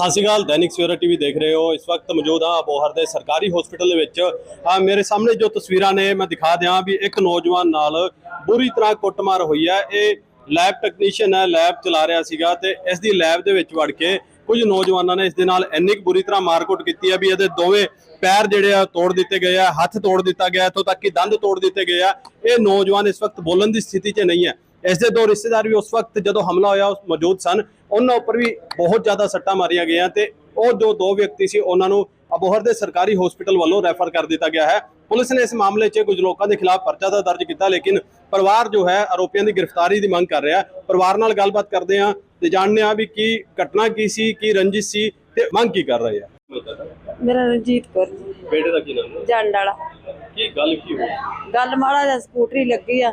ਸਤਿ ਸ਼੍ਰੀ ਅਕਾਲ, ਦੈਨਿਕ ਸਵੇਰਾ ਟੀਵੀ ਦੇਖ ਰਹੇ ਹੋ। ਇਸ ਵਕਤ ਮੌਜੂਦ ਹਾਂ ਅਬੋਹਰ ਦੇ ਸਰਕਾਰੀ ਹਸਪੀਟਲ ਦੇ ਵਿੱਚ। ਮੇਰੇ ਸਾਹਮਣੇ ਜੋ ਤਸਵੀਰਾਂ ਨੇ, ਮੈਂ ਦਿਖਾ ਦਿਆਂ ਵੀ ਇੱਕ ਨੌਜਵਾਨ ਨਾਲ ਬੁਰੀ ਤਰ੍ਹਾਂ ਕੁੱਟਮਾਰ ਹੋਈ ਹੈ। ਇਹ ਲੈਬ ਟੈਕਨੀਸ਼ੀਅਨ ਹੈ ਲੈਬ ਚਲਾ ਰਿਹਾ ਸੀਗਾ ਤੇ ਇਸ ਦੀ ਲੈਬ ਦੇ ਵਿੱਚ ਵੜ ਕੇ ਕੁਝ ਨੌਜਵਾਨਾਂ ਨੇ ਇਸ ਦੇ ਨਾਲ ਇੰਨੀ ਕੁ ਬੁਰੀ ਤਰ੍ਹਾਂ ਮਾਰਕੁੱਟ ਕੀਤੀ ਹੈ ਵੀ ਇਹਦੇ ਦੋਵੇਂ ਪੈਰ ਜਿਹੜੇ ਆ ਤੋੜ ਦਿੱਤੇ ਗਏ ਆ, ਹੱਥ ਤੋੜ ਦਿੱਤਾ ਗਿਆ, ਇੱਥੋਂ ਤੱਕ ਕਿ ਦੰਦ ਤੋੜ ਦਿੱਤੇ ਗਏ ਆ। ਇਹ ਨੌਜਵਾਨ ਇਸ ਵਕਤ ਬੋਲਣ ਦੀ ਸਥਿਤੀ 'ਚ ਨਹੀਂ ਹੈ। ਇਸ ਦੇ ਦੋ ਰਿਸ਼ਤੇਦਾਰ ਵੀ ਉਸ ਵਕਤ ਜਦੋਂ ਹਮਲਾ ਹੋਇਆ ਮੌਜੂਦ ਸਨ। ਉਹਨਾਂ ਉੱਪਰ ਵੀ ਬਹੁਤ ਜ਼ਿਆਦਾ ਸੱਟਾਂ ਮਾਰੀਆਂ ਗਈਆਂ ਤੇ ਉਹ ਜੋ ਦੋ ਵਿਅਕਤੀ ਸੀ ਉਹਨਾਂ ਨੂੰ ਅਬੋਹਰ ਦੇ ਸਰਕਾਰੀ ਹਸਪੀਟਲ ਵੱਲੋਂ ਰੈਫਰ ਕਰ ਦਿੱਤਾ ਗਿਆ ਹੈ। ਪੁਲਿਸ ਨੇ ਇਸ ਮਾਮਲੇ 'ਚ ਕੁਝ ਲੋਕਾਂ ਦੇ ਖਿਲਾਫ ਪਰਚਾ ਤਾਂ ਦਰਜ ਕੀਤਾ ਲੇਕਿਨ ਪਰਿਵਾਰ ਜੋ ਹੈ ਆਰੋਪੀਆਂ ਦੀ ਗ੍ਰਿਫਤਾਰੀ ਦੀ ਮੰਗ ਕਰ ਰਿਹਾ ਪਰਿਵਾਰ ਨਾਲ ਗੱਲਬਾਤ ਕਰਦੇ ਹਾਂ ਤੇ ਜਾਣਦੇ ਹਾਂ ਵੀ ਕੀ ਘਟਨਾ ਕੀ ਸੀ ਕੀ ਰੰਜਿਸ਼ ਸੀ ਤੇ ਮੰਗ ਕੀ ਕਰ ਰਹੇ ਆ ਮੇਰਾ ਰਣਜੀਤ ਕੌਰ ਜੀ, ਬੇਟੇ ਦਾ ਕੀ ਨਾਮ ਹੈ? ਜੰਡ ਵਾਲਾ। ਕੀ ਗੱਲ ਕੀ ਹੋਈ? ਗੱਲ ਮਾੜਾ ਜਿਹਾ ਸਕੂਟਰੀ ਲੱਗੀ ਆ।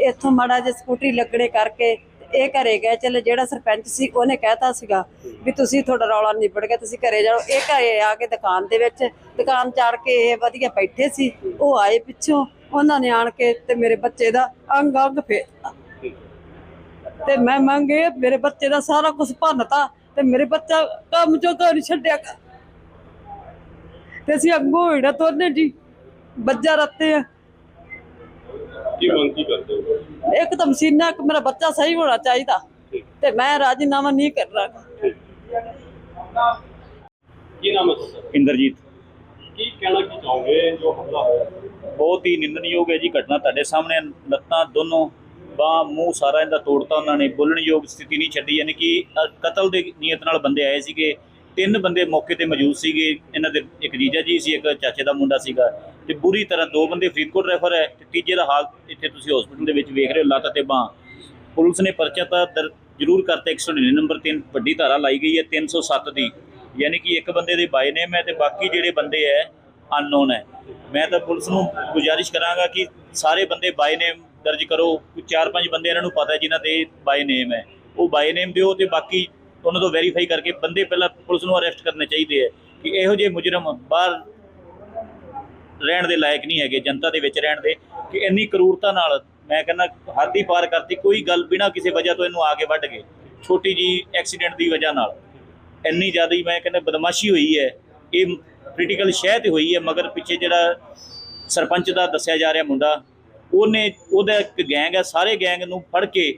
ਇੱਥੋਂ ਮਾੜਾ ਜਿਹਾ ਸਕੂਟਰੀ ਲੱਗਣੇ ਕਰਕੇ ਇਹ ਘਰੇ ਗਏ, ਚਲੇ ਜਿਹੜਾ ਸਰਪੰਚ ਸੀ ਉਹਨੇ ਕਹਿਤਾ ਸੀਗਾ ਵੀ ਤੁਸੀਂ ਤੁਹਾਡਾ ਰੌਲਾ ਨਿਬੜ ਗਿਆ, ਤੁਸੀਂ ਘਰੇ ਜਾਓ। ਇਹ ਘਰੇ ਆ ਕੇ ਦੁਕਾਨ ਦੇ ਵਿੱਚ, ਦੁਕਾਨ ਚਾੜ ਕੇ ਇਹ ਵਧੀਆ ਬੈਠੇ ਸੀ। ਉਹ ਆਏ ਪਿੱਛੋਂ, ਉਹਨਾਂ ਨੇ ਆਣ ਕੇ ਤੇ ਮੇਰੇ ਬੱਚੇ ਦਾ ਅੰਗ ਅੰਗ ਫੇਰਤਾ ਤੇ ਮੈਂ ਮੰਗੇ ਮੇਰੇ ਬੱਚੇ ਦਾ ਸਾਰਾ ਕੁਝ ਭੰਨਤਾ ਤੇ ਮੇਰੇ ਬੱਚਾ ਕੰਮ ਚੋਂ ਤਾਂ ਨਹੀਂ ਛੱਡਿਆ। ਤੇ ਅਸੀਂ ਅੱਗੋਂ ਹੋਈੜਾ ਤੋਰਨੇ ਜੀ ਬੱਜਾ ਰੱਤੇ ਆ। ਕੀ ਮੰਗ ਕੀ ਕਰਦੇ ਹੋ? ਇੱਕ ਤਾਂ ਮਸ਼ੀਨਾ ਇੱਕ ਮੇਰਾ ਬੱਚਾ ਸਹੀ ਹੋਣਾ ਚਾਹੀਦਾ ਤੇ ਮੈਂ ਰਾਜੀਨਾਮਾ ਨਹੀਂ ਕਰਨਾ ਕੀ ਨਾਮ ਹੈ ਤੁਹਾਡਾ? ਇੰਦਰਜੀਤ। ਕੀ ਕਹਿਣਾ ਕੀ ਚਾਹੋਗੇ ਜੋ ਹਮਲਾ ਹੋਇਆ? ਬਹੁਤ ਹੀ ਨਿੰਦਣਯੋਗ ਹੈ ਜੀ ਘਟਨਾ ਤੁਹਾਡੇ ਸਾਹਮਣੇ। ਲੱਤਾਂ ਦੋਨੋਂ ਬਾਹ ਮੂੰਹ ਸਾਰਾ ਇਹਦਾ ਤੋੜਤਾ ਉਹਨਾਂ ਨੇ। ਬੋਲਣਯੋਗ ਸਥਿਤੀ ਨਹੀਂ ਛੱਡੀ ਯਾਨੀ ਕਿ ਕਤਲ ਦੇ ਨੀਅਤ ਨਾਲ ਬੰਦੇ ਆਏ ਸੀਗੇ। ਤਿੰਨ ਬੰਦੇ ਮੌਕੇ ਤੇ ਮੌਜੂਦ ਸੀਗੇ। ਇਹਨਾਂ ਦੇ ਇੱਕ ਜੀਜਾ ਜੀ ਸੀ, ਇੱਕ ਚਾਚੇ ਦਾ ਮੁੰਡਾ ਸੀਗਾ। ਤੇ ਬੁਰੀ ਤਰ੍ਹਾਂ ਦੋ ਬੰਦੇ ਫਰੀਦਕੋਟ ਰੈਫਰ ਹੈ ਤੇ ਤੀਜੇ ਦਾ ਹਾਲ ਇੱਥੇ ਤੁਸੀਂ ਹਸਪੀਟਲ ਦੇ ਵਿੱਚ ਵੇਖ ਰਹੇ ਹੋ, ਲੱਤ ਤੇ ਬਾਹ। ਪੁਲਿਸ ਨੇ ਪਰਚਾ ਤਾਂ ਦਰ- ਜ਼ਰੂਰ ਕਰਤਾ 199 ਨੰਬਰ 3 ਵੱਡੀ ਧਾਰਾ ਲਾਈ ਗਈ ਹੈ 307 ਦੀ। ਯਾਨੀ ਕਿ ਇੱਕ ਬੰਦੇ ਦੇ ਬਾਈ ਨੇਮ ਹੈ ਤੇ ਬਾਕੀ ਜਿਹੜੇ ਬੰਦੇ ਹੈ ਅਨਨੋਨ ਹੈ। ਮੈਂ ਤਾਂ ਪੁਲਿਸ ਨੂੰ ਗੁਜ਼ਾਰਿਸ਼ ਕਰਾਂਗਾ ਕਿ ਸਾਰੇ ਬੰਦੇ ਬਾਈ ਨੇਮ ਦਰਜ ਕਰੋ। ਕੋਈ ਚਾਰ ਪੰਜ ਬੰਦੇ ਇਹਨਾਂ ਨੂੰ ਪਤਾ ਹੈ ਜਿਨ੍ਹਾਂ ਦੇ ਬਾਈ ਨੇਮ ਹੈ। ਉਹ ਬਾਈ ਨੇਮ ਦਿਓ ਤੇ ਬਾਕੀ ਉਹਨਾਂ ਤੋਂ ਵੈਰੀਫਾਈ ਕਰਕੇ ਬੰਦੇ ਪਹਿਲਾਂ ਪੁਲਿਸ ਨੂੰ ਅਰੈਸਟ ਕਰਨੇ ਚਾਹੀਦੇ ਹੈ ਕਿ ਇਹੋ ਜਿਹੇ ਮੁਜਰਮ ਬਾਹਰ ਰਹਿਣ ਦੇ ਲਾਇਕ ਨਹੀਂ ਹੈਗੇ, ਜਨਤਾ ਦੇ ਵਿੱਚ ਰਹਿਣ ਦੇ, ਕਿ ਇੰਨੀ ਕਰੂਰਤਾ ਨਾਲ ਮੈਂ ਕਹਿੰਦਾ ਹੱਦ ਹੀ ਪਾਰ ਕਰਤੀ, ਕੋਈ ਗੱਲ ਬਿਨਾਂ ਕਿਸੇ ਵਜ੍ਹਾ ਤੋਂ ਇਹਨੂੰ ਆ ਕੇ ਵੱਢ ਗਏ ਛੋਟੀ ਜੀ ਐਕਸੀਡੈਂਟ ਦੀ ਵਜ੍ਹਾ ਨਾਲ। ਇੰਨੀ ਜ਼ਿਆਦਾ ਹੀ ਮੈਂ ਕਹਿੰਦਾ ਬਦਮਾਸ਼ੀ ਹੋਈ ਹੈ, ਇਹ ਕ੍ਰਿਟੀਕਲ ਸ਼ਹਿ ਤੇ ਹੋਈ ਹੈ, ਮਗਰ ਪਿੱਛੇ ਜਿਹੜਾ ਸਰਪੰਚ ਦਾ ਦੱਸਿਆ ਜਾ ਰਿਹਾ ਮੁੰਡਾ, ਉਹਨੇ, ਉਹਦਾ ਇੱਕ ਗੈਂਗ ਹੈ, ਸਾਰੇ ਗੈਂਗ ਨੂੰ ਫੜ ਕੇ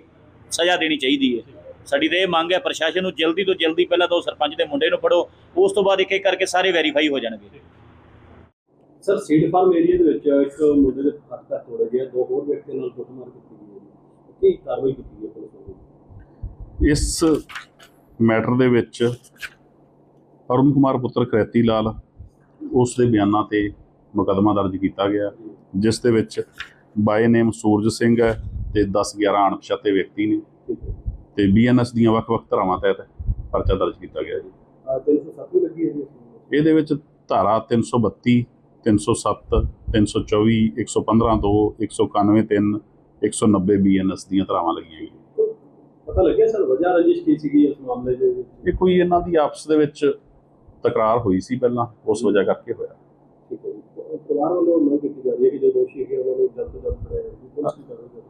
ਸਜ਼ਾ ਦੇਣੀ ਚਾਹੀਦੀ ਹੈ। ਸਾਡੀ ਤਾਂ ਇਹ ਮੰਗ ਹੈ ਪ੍ਰਸ਼ਾਸਨ ਨੂੰ ਜਲਦੀ ਤੋਂ ਜਲਦੀ ਪਹਿਲਾਂ ਤਾਂ ਉਹ ਸਰਪੰਚ ਦੇ ਮੁੰਡੇ ਨੂੰ ਫੜੋ ਉਸ ਤੋਂ ਬਾਅਦ ਇੱਕ ਇੱਕ ਕਰਕੇ ਸਾਰੇ ਵੈਰੀਫਾਈ ਹੋ ਜਾਣਗੇ। ਸਰ ਸੀਡ ਫਾਰਮ ਏਰੀਆ ਦੇ ਵਿੱਚ ਇੱਕ ਮੁੰਡੇ ਦੇ ਹੱਥ ਪੈਰ ਤੋੜੇ ਗਏ ਦੋ ਹੋਰ ਵਿਅਕਤੀਆਂ ਨਾਲ ਕੁੱਟਮਾਰ ਕੀਤੀ ਗਈ ਹੈ। ਕੀ ਕਾਰਵਾਈ ਕੀਤੀ ਹੈ ਪੁਲਿਸ ਵੱਲੋਂ? ਇਸ ਮੈਟਰ ਦੇ ਵਿੱਚ ਅਰੁਣ ਕੁਮਾਰ ਪੁੱਤਰ ਕਰੈਤੀ ਲਾਲ ਉਸ ਦੇ ਬਿਆਨਾਂ ਤੇ ਮੁਕੱਦਮਾ ਦਰਜ ਕੀਤਾ ਗਿਆ ਜਿਸ ਦੇ ਵਿੱਚ ਬਾਏ ਨੇਮ ਸੂਰਜ ਸਿੰਘ ਹੈ ਤੇ 10 11 ਅਣਪਛਾਤੇ ਵਿਅਕਤੀ ਨੇ। ਤੇ ਬੀਐਨਐਸ ਦੀਆਂ ਵੱਖ-ਵੱਖ ਧਾਰਾਵਾਂ ਤਹਿਤ ਪਰਚਾ ਦਰਜ ਕੀਤਾ ਗਿਆ ਜੀ। ਆ 307 ਵੀ ਲੱਗੀ ਹੈ ਜੀ ਇਸ ਨੂੰ। ਇਹਦੇ ਵਿੱਚ ਧਾਰਾ 332 307 324 115 2 191 3 190 ਬੀਐਨਐਸ ਦੀਆਂ ਧਾਰਾਵਾਂ ਲੱਗੀਆਂ ਗਈਆਂ ਪਤਾ ਲੱਗਿਆ ਸਰ ਵਜ੍ਹਾ ਰੰਜਿਸ਼ ਕੀ ਸੀਗੀ ਇਸ ਮਾਮਲੇ ਦੇ ਵਿੱਚ? ਇਹ ਕੋਈ ਇਹਨਾਂ ਦੀ ਆਪਸ ਦੇ ਵਿੱਚ ਤਕਰਾਰ ਹੋਈ ਸੀ ਪਹਿਲਾਂ ਉਸ ਵਜ੍ਹਾ ਕਰਕੇ ਹੋਇਆ। ਠੀਕ ਹੈ ਜੀ। ਪਰਿਵਾਰ ਵੱਲੋਂ ਮੰਗ ਕੀਤੀ ਜਾ ਰਹੀ ਹੈ ਕਿ ਜੋ ਦੋਸ਼ੀ ਹੈਗੇ ਉਹਨਾਂ ਨੂੰ ਜਲਦ ਤੋਂ ਜਲਦ ਫੜਿਆ ਜਾਵੇ।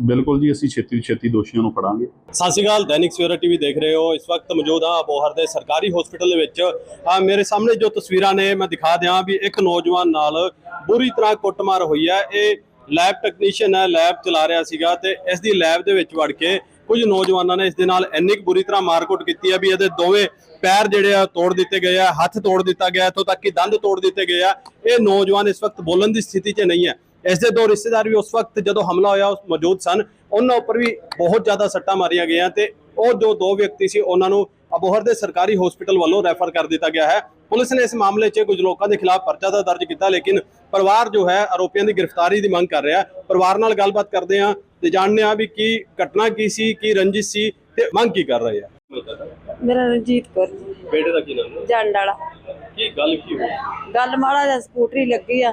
ਬਿਲਕੁਲ ਜੀ, ਅਸੀਂ ਛੇਤੀ ਛੇਤੀ ਦੋਸ਼ੀਆਂ ਨੂੰ ਫੜਾਂਗੇ। ਸਤਿ ਸ਼੍ਰੀ ਅਕਾਲ, ਦੈਨਿਕ ਸਵੇਰਾ ਟੀਵੀ ਦੇਖ ਰਹੇ ਹੋ। ਇਸ ਵਕਤ ਮੌਜੂਦ ਹਾਂ ਅਬੋਹਰ ਦੇ ਸਰਕਾਰੀ ਹਸਪੀਟਲ ਦੇ ਵਿੱਚ। ਮੇਰੇ ਸਾਹਮਣੇ ਜੋ ਤਸਵੀਰਾਂ ਨੇ, ਮੈਂ ਦਿਖਾ ਦਿਆਂ ਵੀ ਇੱਕ ਨੌਜਵਾਨ ਨਾਲ ਬੁਰੀ ਤਰ੍ਹਾਂ ਕੁੱਟਮਾਰ ਹੋਈ ਹੈ। ਇਹ ਲੈਬ ਟੈਕਨੀਸ਼ੀਅਨ ਹੈ ਲੈਬ ਚਲਾ ਰਿਹਾ ਸੀਗਾ ਤੇ ਇਸ ਦੀ ਲੈਬ ਦੇ ਵਿੱਚ ਵੜ ਕੇ ਕੁਝ ਨੌਜਵਾਨਾਂ ਨੇ ਇਸ ਦੇ ਨਾਲ ਇੰਨੀ ਕੁ ਬੁਰੀ ਤਰ੍ਹਾਂ ਮਾਰਕੁੱਟ ਕੀਤੀ ਹੈ ਵੀ ਇਹਦੇ ਦੋਵੇਂ ਪੈਰ ਜਿਹੜੇ ਆ ਤੋੜ ਦਿੱਤੇ ਗਏ ਆ, ਹੱਥ ਤੋੜ ਦਿੱਤਾ ਗਿਆ, ਇੱਥੋਂ ਤੱਕ ਕਿ ਦੰਦ ਤੋੜ ਦਿੱਤੇ ਗਏ ਆ। ਇਹ ਨੌਜਵਾਨ ਇਸ ਵਕਤ ਬੋਲਣ ਦੀ ਸਥਿਤੀ 'ਚ ਨਹੀਂ ਹੈ। ਇਸ ਦੇ ਦੋ ਰਿਸ਼ਤੇਦਾਰ ਵੀ ਉਸ ਵਕਤ ਜਦੋਂ ਹਮਲਾ ਹੋਇਆ ਉਸ ਮੌਜੂਦ ਸਨ। ਉਹਨਾਂ ਉੱਪਰ ਵੀ ਬਹੁਤ ਜ਼ਿਆਦਾ ਸੱਟਾਂ ਮਾਰੀਆਂ ਗਈਆਂ ਤੇ ਉਹ ਜੋ ਦੋ ਵਿਅਕਤੀ ਸੀ ਉਹਨਾਂ ਨੂੰ ਅਬੋਹਰ ਦੇ ਸਰਕਾਰੀ ਹਸਪੀਟਲ ਵੱਲੋਂ ਰੈਫਰ ਕਰ ਦਿੱਤਾ ਗਿਆ ਹੈ। ਪੁਲਿਸ ਨੇ ਇਸ ਮਾਮਲੇ 'ਚ ਕੁਝ ਲੋਕਾਂ ਦੇ ਖਿਲਾਫ ਪਰਚਾ ਤਾਂ ਦਰਜ ਕੀਤਾ ਲੇਕਿਨ ਪਰਿਵਾਰ ਜੋ ਹੈ ਆਰੋਪੀਆਂ ਦੀ ਗ੍ਰਿਫਤਾਰੀ ਦੀ ਮੰਗ ਕਰ ਰਿਹਾ ਪਰਿਵਾਰ ਨਾਲ ਗੱਲਬਾਤ ਕਰਦੇ ਹਾਂ ਤੇ ਜਾਣਦੇ ਹਾਂ ਵੀ ਕੀ ਘਟਨਾ ਕੀ ਸੀ ਕੀ ਰੰਜਿਸ਼ ਸੀ ਤੇ ਮੰਗ ਕੀ ਕਰ ਰਹੇ ਆ ਮੇਰਾ ਰਣਜੀਤ ਕੌਰ ਬੇਟੇ ਦਾ ਕੀ ਨਾਮ ਹੈ? ਜੰਡ ਵਾਲਾ। ਕੀ ਗੱਲ ਕੀ ਹੋਈ? ਗੱਲ ਮਾੜਾ ਜਿਹਾ ਸਕੂਟਰੀ ਲੱਗੀ ਆ।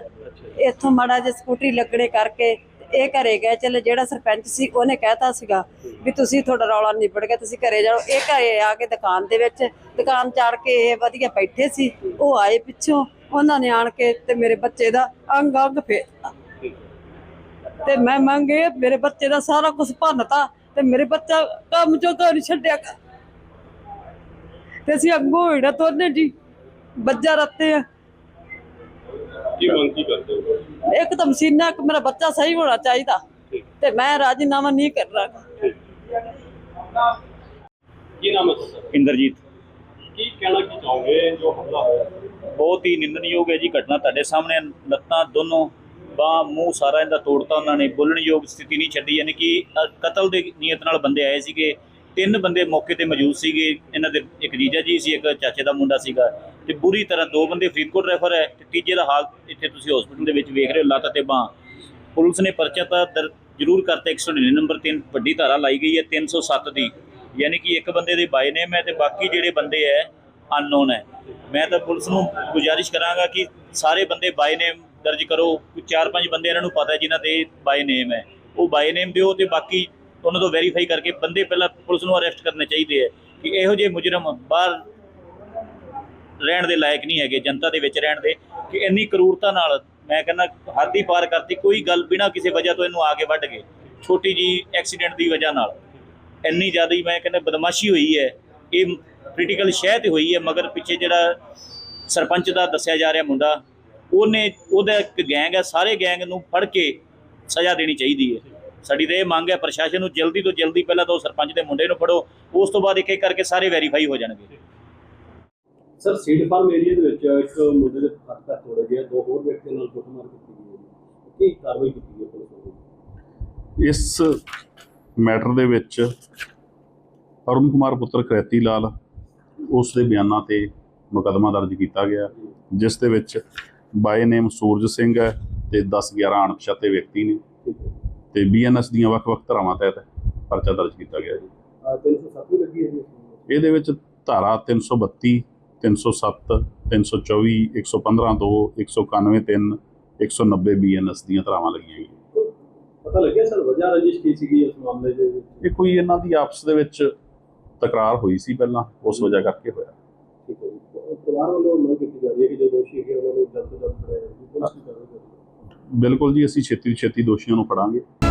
ਇੱਥੋਂ ਮਾੜਾ ਜਿਹਾ ਸਕੂਟਰੀ ਲੱਗਣੇ ਕਰਕੇ ਇਹ ਘਰੇ ਗਏ, ਚਲੇ ਜਿਹੜਾ ਸਰਪੰਚ ਸੀ ਉਹਨੇ ਕਹਿਤਾ ਸੀਗਾ ਵੀ ਤੁਸੀਂ ਤੁਹਾਡਾ ਰੌਲਾ ਨਿਬੜ ਗਿਆ, ਤੁਸੀਂ ਘਰੇ ਜਾਓ। ਇਹ ਘਰੇ ਆ ਕੇ ਦੁਕਾਨ ਦੇ ਵਿੱਚ, ਦੁਕਾਨ ਚਾੜ ਕੇ ਇਹ ਵਧੀਆ ਬੈਠੇ ਸੀ, ਉਹ ਆਏ ਪਿੱਛੋਂ, ਉਹਨਾਂ ਨੇ ਆਣ ਕੇ ਤੇ ਮੇਰੇ ਬੱਚੇ ਦਾ ਅੰਗ ਅੰਗ ਫੇਰਤਾ। ਤੇ ਮੈਂ ਮੰਗੇ ਮੇਰੇ ਬੱਚੇ ਦਾ ਸਾਰਾ ਕੁਝ ਭੰਨਤਾ ਤੇ ਮੇਰੇ ਬੱਚਾ ਕੰਮ ਚੋਂ ਤਾਂ ਨਹੀਂ ਛੱਡਿਆ ਤੇ ਅਸੀਂ ਅੱਗੋਂ ਹੋਣਾ ਤੋਨੇ ਜੀ ਬੱਜਾ ਰੱਤੇ ਆ। ਕੀ ਮੰਗ ਕੀ ਕਰਦੇ ਹੋ? ਇੱਕ ਤਾਂ ਮਸੀਨਾ ਇੱਕ ਮੇਰਾ ਬੱਚਾ ਸਹੀ ਹੋਣਾ ਚਾਹੀਦਾ ਤੇ ਮੈਂ ਰਾਜੀਨਾਮਾ ਨਹੀਂ ਕਰਨਾ ਕੀ ਨਾਮ ਹੈ ਤੁਹਾਡਾ? ਇੰਦਰਜੀਤ। ਕੀ ਕਹਿਣਾ ਕੀ ਚਾਹੋਗੇ? ਜੋ ਹਮਲਾ ਹੋਇਆ। ਬਹੁਤ ਹੀ ਨਿੰਦਣਯੋਗ ਹੈ ਜੀ ਘਟਨਾ ਤੁਹਾਡੇ ਸਾਹਮਣੇ। ਲੱਤਾਂ ਦੋਨੋਂ ਬਾਹ ਮੂੰਹ ਸਾਰਾ ਇਹਦਾ ਤੋੜਤਾ ਉਹਨਾਂ ਨੇ। ਬੋਲਣਯੋਗ ਸਥਿਤੀ ਨਹੀਂ ਛੱਡੀ। ਯਾਨੀ ਕਿ ਕਤਲ ਦੇ ਨੀਅਤ ਨਾਲ ਬੰਦੇ ਆਏ ਸੀਗੇ। ਤਿੰਨ ਬੰਦੇ ਮੌਕੇ ਤੇ ਮੌਜੂਦ ਸੀਗੇ। ਇਹਨਾਂ ਦੇ ਇੱਕ ਜੀਜਾ ਜੀ ਸੀ, ਇੱਕ ਚਾਚੇ ਦਾ ਮੁੰਡਾ ਸੀਗਾ। ਤੇ ਬੁਰੀ ਤਰ੍ਹਾਂ ਦੋ ਬੰਦੇ ਫਰੀਦਕੋਟ ਰੈਫਰ ਹੈ। ਤੇ ਤੀਜੇ ਦਾ ਹਾਲ ਇੱਥੇ ਤੁਸੀਂ ਹਸਪੀਟਲ ਦੇ ਵਿੱਚ ਵੇਖ ਰਹੇ ਹੋ, ਲੱਤ ਤੇ ਬਾਹ। ਪੁਲਿਸ ਨੇ ਪਰਚਾ ਤਾਂ ਦਰ, ਜ਼ਰੂਰ ਕਰਤਾ 199 ਨੰਬਰ 3 ਵੱਡੀ ਧਾਰਾ ਲਾਈ ਗਈ ਹੈ 307 ਦੀ। ਯਾਨੀ ਕਿ ਇੱਕ ਬੰਦੇ ਦੇ ਬਾਈ ਨੇਮ ਹੈ ਤੇ ਬਾਕੀ ਜਿਹੜੇ ਬੰਦੇ ਹੈ ਅਨਨੋਨ ਹੈ। ਮੈਂ ਤਾਂ ਪੁਲਿਸ ਨੂੰ ਗੁਜ਼ਾਰਿਸ਼ ਕਰਾਂਗਾ ਕਿ ਸਾਰੇ ਬੰਦੇ ਬਾਈ ਨੇਮ ਦਰਜ ਕਰੋ। ਕੋਈ ਚਾਰ ਪੰਜ ਬੰਦੇ ਇਹਨਾਂ ਨੂੰ ਪਤਾ ਹੈ ਜਿਨ੍ਹਾਂ ਦੇ ਬਾਈ ਨੇਮ ਹੈ। ਉਹ ਬਾਈ ਨੇਮ ਦਿਓ ਤੇ ਬਾਕੀ ਉਹਨਾਂ ਤੋਂ ਵੈਰੀਫਾਈ ਕਰਕੇ ਬੰਦੇ ਪਹਿਲਾਂ ਪੁਲਿਸ ਨੂੰ ਅਰੈਸਟ ਕਰਨੇ ਚਾਹੀਦੇ ਹੈ ਕਿ ਇਹੋ ਜਿਹੇ ਮੁਜਰਮ ਬਾਹਰ ਰਹਿਣ ਦੇ ਲਾਇਕ ਨਹੀਂ ਹੈਗੇ, ਜਨਤਾ ਦੇ ਵਿੱਚ ਰਹਿਣ ਦੇ, ਕਿ ਇੰਨੀ ਕਰੂਰਤਾ ਨਾਲ ਮੈਂ ਕਹਿੰਦਾ ਹੱਦ ਹੀ ਪਾਰ ਕਰਤੀ, ਕੋਈ ਗੱਲ ਬਿਨਾਂ ਕਿਸੇ ਵਜ੍ਹਾ ਤੋਂ ਇਹਨੂੰ ਆ ਕੇ ਵੱਢ ਗਏ, ਛੋਟੀ ਜੀ ਐਕਸੀਡੈਂਟ ਦੀ ਵਜ੍ਹਾ ਨਾਲ। ਇੰਨੀ ਜ਼ਿਆਦਾ ਹੀ ਮੈਂ ਕਹਿੰਦਾ ਬਦਮਾਸ਼ੀ ਹੋਈ ਹੈ, ਇਹ ਕ੍ਰਿਟੀਕਲ ਸ਼ਹਿ ਤੇ ਹੋਈ ਹੈ, ਮਗਰ ਪਿੱਛੇ ਜਿਹੜਾ ਸਰਪੰਚ ਦਾ ਦੱਸਿਆ ਜਾ ਰਿਹਾ ਮੁੰਡਾ, ਉਹਨੇ, ਉਹਦਾ ਇੱਕ ਗੈਂਗ ਹੈ, ਸਾਰੇ ਗੈਂਗ ਨੂੰ ਫੜ ਕੇ ਸਜ਼ਾ ਦੇਣੀ ਚਾਹੀਦੀ ਹੈ। ਸਾਡੀ ਤਾਂ ਇਹ ਮੰਗ ਹੈ ਪ੍ਰਸ਼ਾਸਨ ਨੂੰ ਜਲਦੀ ਤੋਂ ਜਲਦੀ ਪਹਿਲਾਂ ਤਾਂ ਉਹ ਸਰਪੰਚ ਦੇ ਮੁੰਡੇ ਨੂੰ ਫੜੋ ਉਸ ਤੋਂ ਬਾਅਦ ਇੱਕ ਇੱਕ ਕਰਕੇ ਸਾਰੇ ਵੈਰੀਫਾਈ ਹੋ ਜਾਣਗੇ। ਸਰ ਸੀਡ ਫਾਰਮ ਏਰੀਆ ਦੇ ਵਿੱਚ ਇੱਕ ਮੁੰਡੇ ਦੇ ਹੱਥ ਪੈਰ ਤੋੜੇ ਗਏ ਦੋ ਹੋਰ ਵਿਅਕਤੀਆਂ ਨਾਲ ਕੁੱਟਮਾਰ ਕੀਤੀ ਗਈ ਹੈ ਕੀ ਕਾਰਵਾਈ ਕੀਤੀ ਗਈ ਹੈ ਪੁਲਿਸ ਵੱਲੋਂ? ਇਸ ਮੈਟਰ ਦੇ ਵਿੱਚ ਅਰੁਣ ਕੁਮਾਰ ਪੁੱਤਰ ਕਰੈਤੀ ਲਾਲ ਉਸ ਦੇ ਬਿਆਨਾਂ ਤੇ ਮੁਕੱਦਮਾ ਦਰਜ ਕੀਤਾ ਗਿਆ ਜਿਸ ਦੇ ਵਿੱਚ ਬਾਏ ਨੇਮ ਸੂਰਜ ਸਿੰਘ ਹੈ ਤੇ 10 11 ਅਣਪਛਾਤੇ ਵਿਅਕਤੀ ਨੇ। ਤੇ ਬੀਐਨਐਸ ਦੀਆਂ ਵੱਖ-ਵੱਖ ਧਾਰਾਵਾਂ ਤਹਿਤ ਪਰਚਾ ਦਰਜ ਕੀਤਾ ਗਿਆ ਜੀ। ਆ 307 ਵੀ ਲੱਗੀ ਹੈ ਜੀ ਇਸ ਨੂੰ? ਇਹਦੇ ਵਿੱਚ ਧਾਰਾ 332 307 324 115 2 191 3 190 ਬੀਐਨਐਸ ਦੀਆਂ ਧਾਰਾਵਾਂ ਲੱਗੀਆਂ ਗਈਆਂ ਪਤਾ ਲੱਗਿਆ ਸਰ ਵਜ੍ਹਾ ਰਜਿਸ਼ ਕੀ ਸੀਗੀ ਇਸ ਮਾਮਲੇ ਦੇ ਵਿੱਚ? ਇਹ ਕੋਈ ਇਹਨਾਂ ਦੀ ਆਪਸ ਦੇ ਵਿੱਚ ਤਕਰਾਰ ਹੋਈ ਸੀ ਪਹਿਲਾਂ ਉਸ ਵਜ੍ਹਾ ਕਰਕੇ ਹੋਇਆ। ਠੀਕ ਹੈ ਪਰਿਵਾਰ ਵੱਲੋਂ ਮੰਗ ਕੀਤੀ ਜਾ ਰਹੀ ਹੈ ਕਿ ਜੋ ਦੋਸ਼ੀ ਹੈਗੇ ਉਹਨਾਂ ਨੂੰ ਜਲਦ ਤੋਂ ਜਲਦ ਫੜਿਆ ਜਾਵੇ। ਬਿਲਕੁਲ ਜੀ ਅਸੀਂ ਛੇਤੀ ਤੋਂ ਛੇਤੀ ਦੋਸ਼ੀਆਂ ਨੂੰ ਫੜਾਂਗੇ।